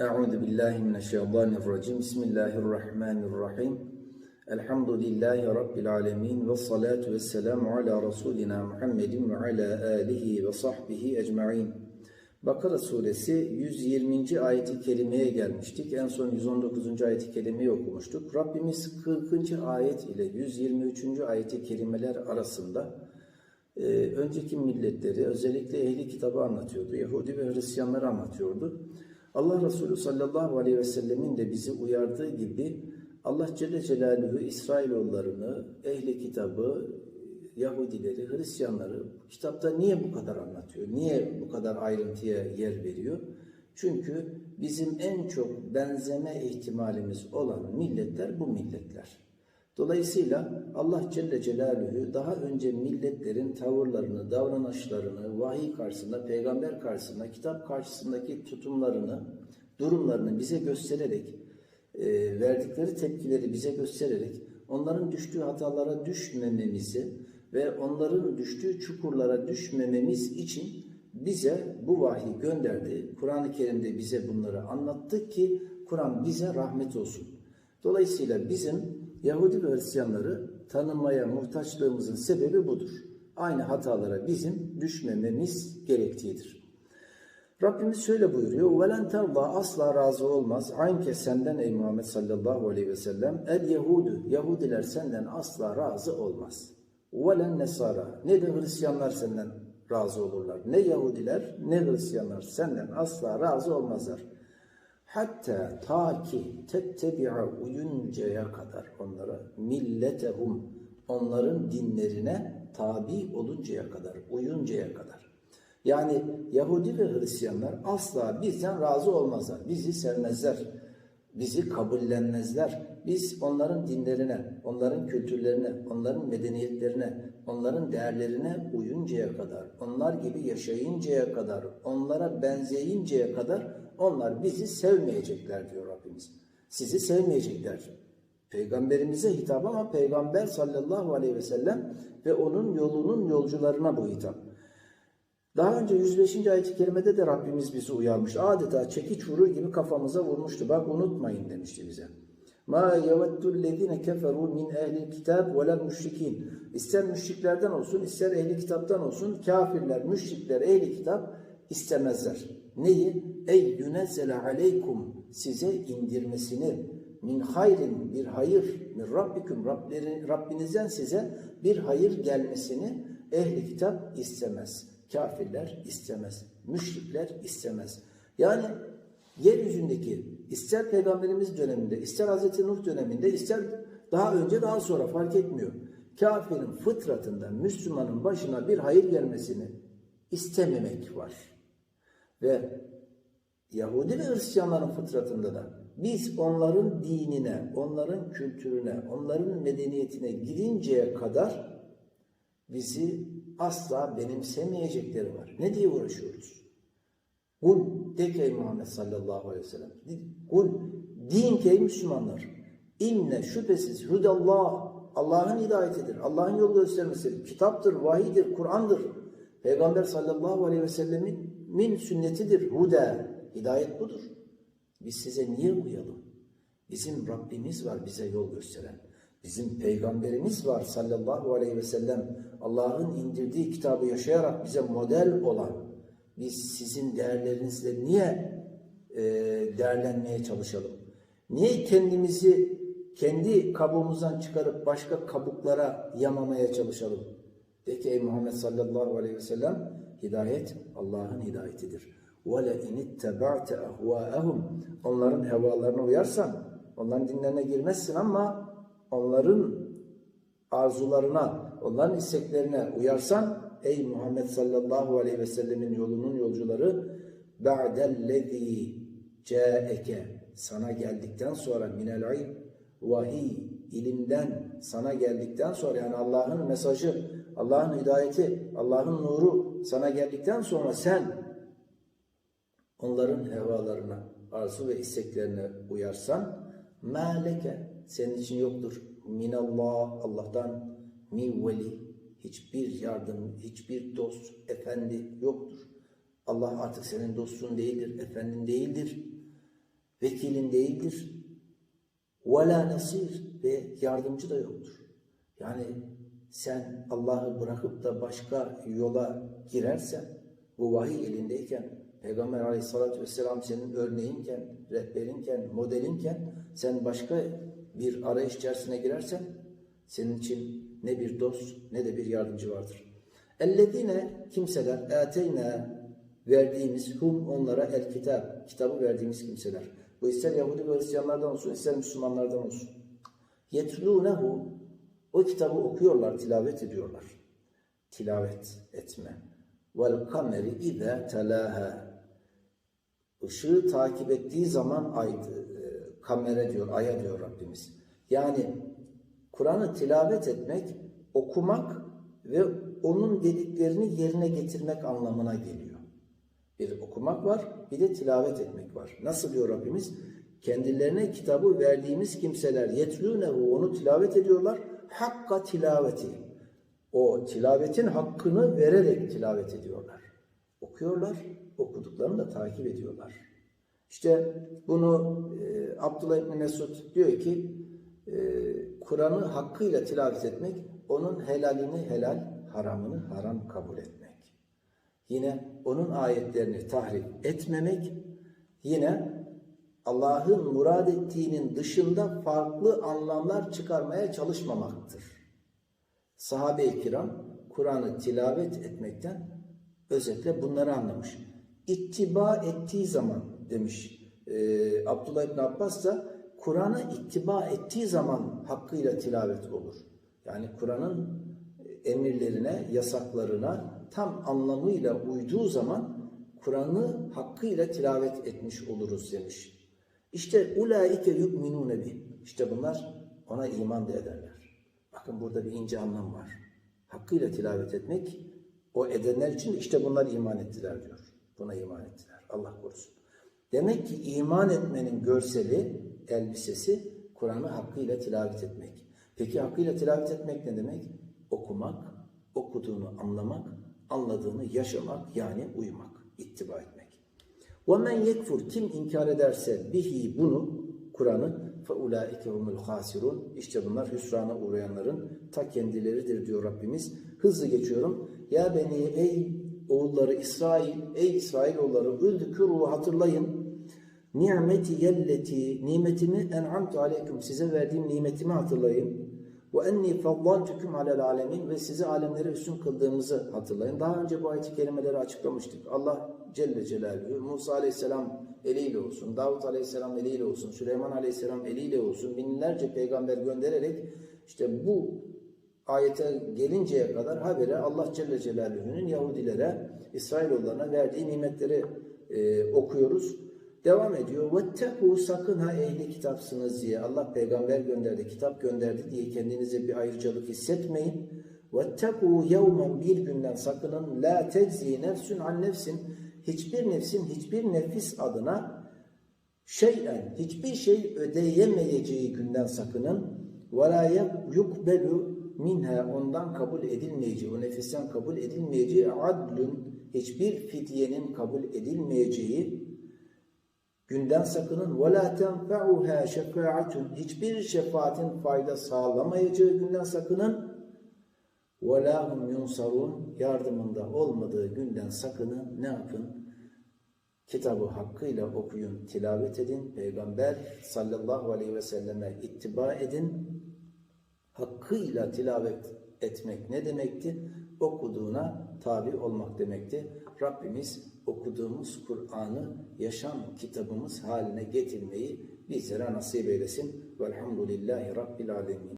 Euzu billahi mineşşeytanirracim. Bismillahirrahmanirrahim. Elhamdülillahi rabbil alamin ve salatu vesselamu ala rasulina Muhammedin ve ala alihi ve sahbihi ecmaîn. Bakara suresi 120. ayeti kerimeye gelmiştik. En son 119. ayeti kerimeyi okumuştuk. Rabbimiz 40. ayet ile 123. ayeti kerimeler arasında e, önceki milletleri özellikle ehli kitabı anlatıyordu. Yahudi ve Hristiyanları anlatıyordu. Allah Resulü sallallahu aleyhi ve sellemin de bizi uyardığı gibi Allah Celle Celaluhu İsrailoğullarını, ehli kitabı, Yahudileri, Hristiyanları kitapta niye bu kadar anlatıyor? Niye bu kadar ayrıntıya yer veriyor? Çünkü bizim en çok benzeme ihtimalimiz olan milletler bu milletler. Dolayısıyla Allah Celle Celaluhu daha önce milletlerin tavırlarını, davranışlarını, vahiy karşısında, peygamber karşısında, kitap karşısındaki tutumlarını, durumlarını bize göstererek, e, verdikleri tepkileri bize göstererek, onların düştüğü hatalara düşmememizi ve onların düştüğü çukurlara düşmememiz için bize bu vahiy gönderdi. Kur'an-ı Kerim'de bize bunları anlattı ki Kur'an bize rahmet olsun. Dolayısıyla bizim Yahudi ve Hristiyanları tanımaya muhtaçlığımızın sebebi budur. Aynı hatalara bizim düşmememiz gerektiğidir. Rabbimiz şöyle buyuruyor. وَلَنْ تَرْضَى asla razı olmaz. Aynke senden ey Muhammed sallallahu aleyhi ve sellem. El Yahudu. Yahudiler senden asla razı olmaz. وَلَنْ nesara. Ne de Hristiyanlar senden razı olurlar. Ne Yahudiler ne Hristiyanlar senden asla razı olmazlar. Hatta ta ki tettebi'a uyuncaya kadar onlara milletehum onların dinlerine tabi oluncaya kadar, uyuncaya kadar. Yani Yahudi ve Hristiyanlar asla bizden razı olmazlar. Bizi sevmezler. Bizi kabullenmezler. Biz onların dinlerine, onların kültürlerine, onların medeniyetlerine, onların değerlerine uyuncaya kadar, onlar gibi yaşayıncaya kadar, onlara benzeyinceye kadar onlar bizi sevmeyecekler diyor Rabbimiz. Sizi sevmeyecekler. Peygamberimize hitap ama Peygamber sallallahu aleyhi ve sellem ve onun yolunun yolcularına bu hitap. Daha önce 105. ayet-i kerimede de Rabbimiz bizi uyarmış. Adeta çekiç vurur gibi kafamıza vurmuştu. Bak unutmayın demişti bize. Ma yeveddul lezine keferu min ehli kitab ve lel müşrikin. İster müşriklerden olsun, ister ehli kitaptan olsun, kafirler, müşrikler, ehli kitap istemezler. Neyi? Ey yunezzele aleykum size indirmesini min hayrin bir hayır min rabbikum Rableri, Rabbinizden size bir hayır gelmesini ehli kitap istemez. Kafirler istemez. Müşrikler istemez. Yani yeryüzündeki ister peygamberimiz döneminde, ister Hazreti Nuh döneminde, ister daha önce daha sonra fark etmiyor. Kafirin fıtratında Müslümanın başına bir hayır gelmesini istememek var. Ve Yahudi ve Hristiyanların fıtratında da biz onların dinine, onların kültürüne, onların medeniyetine girinceye kadar bizi asla benimsemeyecekleri var. Ne diye uğraşıyoruz? Kul de ki Muhammed sallallahu aleyhi ve sellem. Kul din ki Müslümanlar. İnne şüphesiz hudallah Allah'ın hidayetidir. Allah'ın yol göstermesidir. Kitaptır, vahidir, Kur'an'dır. Peygamber sallallahu aleyhi ve sellemin min sünnetidir. Huda. Hidayet budur. Biz size niye uyalım? Bizim Rabbimiz var bize yol gösteren. Bizim peygamberimiz var sallallahu aleyhi ve sellem. Allah'ın indirdiği kitabı yaşayarak bize model olan. Biz sizin değerlerinizle niye e, değerlenmeye çalışalım? Niye kendimizi kendi kabuğumuzdan çıkarıp başka kabuklara yamamaya çalışalım? De ki ey Muhammed sallallahu aleyhi ve sellem hidayet Allah'ın hidayetidir. وَلَاِنِ اتَّبَعْتَ اَهْوَاءَهُمْ Onların hevalarına uyarsan, onların dinlerine girmezsin ama onların arzularına, onların isteklerine uyarsan, ey Muhammed sallallahu aleyhi ve sellemin yolunun yolcuları, بَعْدَ caeke sana geldikten sonra minel ilm vahiy ilimden sana geldikten sonra yani Allah'ın mesajı, Allah'ın hidayeti, Allah'ın nuru sana geldikten sonra sen onların hevalarına, arzu ve isteklerine uyarsan meleke senin için yoktur. Minallah Allah'tan mi veli hiçbir yardım, hiçbir dost, efendi yoktur. Allah artık senin dostun değildir, efendin değildir, vekilin değildir. Ve la nasir ve yardımcı da yoktur. Yani sen Allah'ı bırakıp da başka yola girersen, bu vahiy elindeyken, Peygamber aleyhissalatü vesselam senin örneğinken, rehberinken, modelinken, sen başka bir arayış içerisine girersen, senin için ne bir dost ne de bir yardımcı vardır. Ellezine kimseler eteyna verdiğimiz hum onlara el kitap kitabı verdiğimiz kimseler. Bu ister Yahudi ve Hristiyanlardan olsun ister Müslümanlardan olsun. Yetlunehu o kitabı okuyorlar, tilavet ediyorlar. Tilavet etme. Vel kameri ize telaha Işığı takip ettiği zaman ay, e, kamera diyor, aya diyor Rabbimiz. Yani Kur'an'ı tilavet etmek, okumak ve onun dediklerini yerine getirmek anlamına geliyor. Bir okumak var, bir de tilavet etmek var. Nasıl diyor Rabbimiz? Kendilerine kitabı verdiğimiz kimseler yetlûnehu onu tilavet ediyorlar. Hakka tilaveti. O tilavetin hakkını vererek tilavet ediyorlar. Okuyorlar, okuduklarını da takip ediyorlar. İşte bunu e, Abdullah İbni Mesud diyor ki e, Kur'an'ı hakkıyla tilavet etmek, onun helalini helal, haramını haram kabul etmek. Yine onun ayetlerini tahrif etmemek, yine Allah'ın murad ettiğinin dışında farklı anlamlar çıkarmaya çalışmamaktır. Sahabe-i kiram Kur'an'ı tilavet etmekten özetle bunları anlamış. İttiba ettiği zaman demiş e, Abdullah İbn Abbas da Kur'an'a ittiba ettiği zaman hakkıyla tilavet olur. Yani Kur'an'ın emirlerine, yasaklarına tam anlamıyla uyduğu zaman Kur'an'ı hakkıyla tilavet etmiş oluruz demiş. İşte ulaike yu'minune bi. İşte bunlar ona iman da ederler. Bakın burada bir ince anlam var. Hakkıyla tilavet etmek o edenler için işte bunlar iman ettiler diyor. Buna iman ettiler. Allah korusun. Demek ki iman etmenin görseli, elbisesi Kur'an'ı hakkıyla tilavet etmek. Peki hakkıyla tilavet etmek ne demek? Okumak, okuduğunu anlamak, anladığını yaşamak yani uymak, ittiba etmek. وَمَنْ yekfur Kim inkar ederse bihi bunu, Kur'an'ı فَاُولَٰئِكَ هُمُ الْخَاسِرُونَ İşte bunlar hüsrana uğrayanların ta kendileridir diyor Rabbimiz. Hızlı geçiyorum. Ya beni ey oğulları İsrail, ey İsrail oğulları üldükürü hatırlayın. Nimeti yelleti, nimetimi en'amtu aleyküm, size verdiğim nimetimi hatırlayın. Ve enni faddaltukum alel alemin ve sizi alemlere üstün kıldığımızı hatırlayın. Daha önce bu ayet kelimeleri açıklamıştık. Allah Celle Celaluhu Musa Aleyhisselam eliyle olsun, Davut Aleyhisselam eliyle olsun, Süleyman Aleyhisselam eliyle olsun binlerce peygamber göndererek işte bu ayete gelinceye kadar habere Allah Celle Celaluhu'nun Yahudilere, İsrailoğullarına verdiği nimetleri e, okuyoruz. Devam ediyor. Vettehu sakın ha ehli kitapsınız diye. Allah peygamber gönderdi, kitap gönderdi diye kendinize bir ayrıcalık hissetmeyin. Vettehu yevmen bir günden sakının. La teczi nefsün an nefsin. Hiçbir nefsin hiçbir nefis adına şeyen, hiçbir şey ödeyemeyeceği günden sakının. Ve la yukbelu minha ondan kabul edilmeyeceği, o nefisten kabul edilmeyeceği adlün hiçbir fidyenin kabul edilmeyeceği günden sakının ve la şefaatun hiçbir şefaatin fayda sağlamayacağı günden sakının ve la hum yunsarun yardımında olmadığı günden sakının ne yapın? Kitabı hakkıyla okuyun, tilavet edin, Peygamber sallallahu aleyhi ve selleme ittiba edin. Hakkıyla tilavet etmek ne demekti? Okuduğuna tabi olmak demekti. Rabbimiz okuduğumuz Kur'an'ı yaşam kitabımız haline getirmeyi bizlere nasip eylesin. Velhamdülillahi Rabbil Alemin.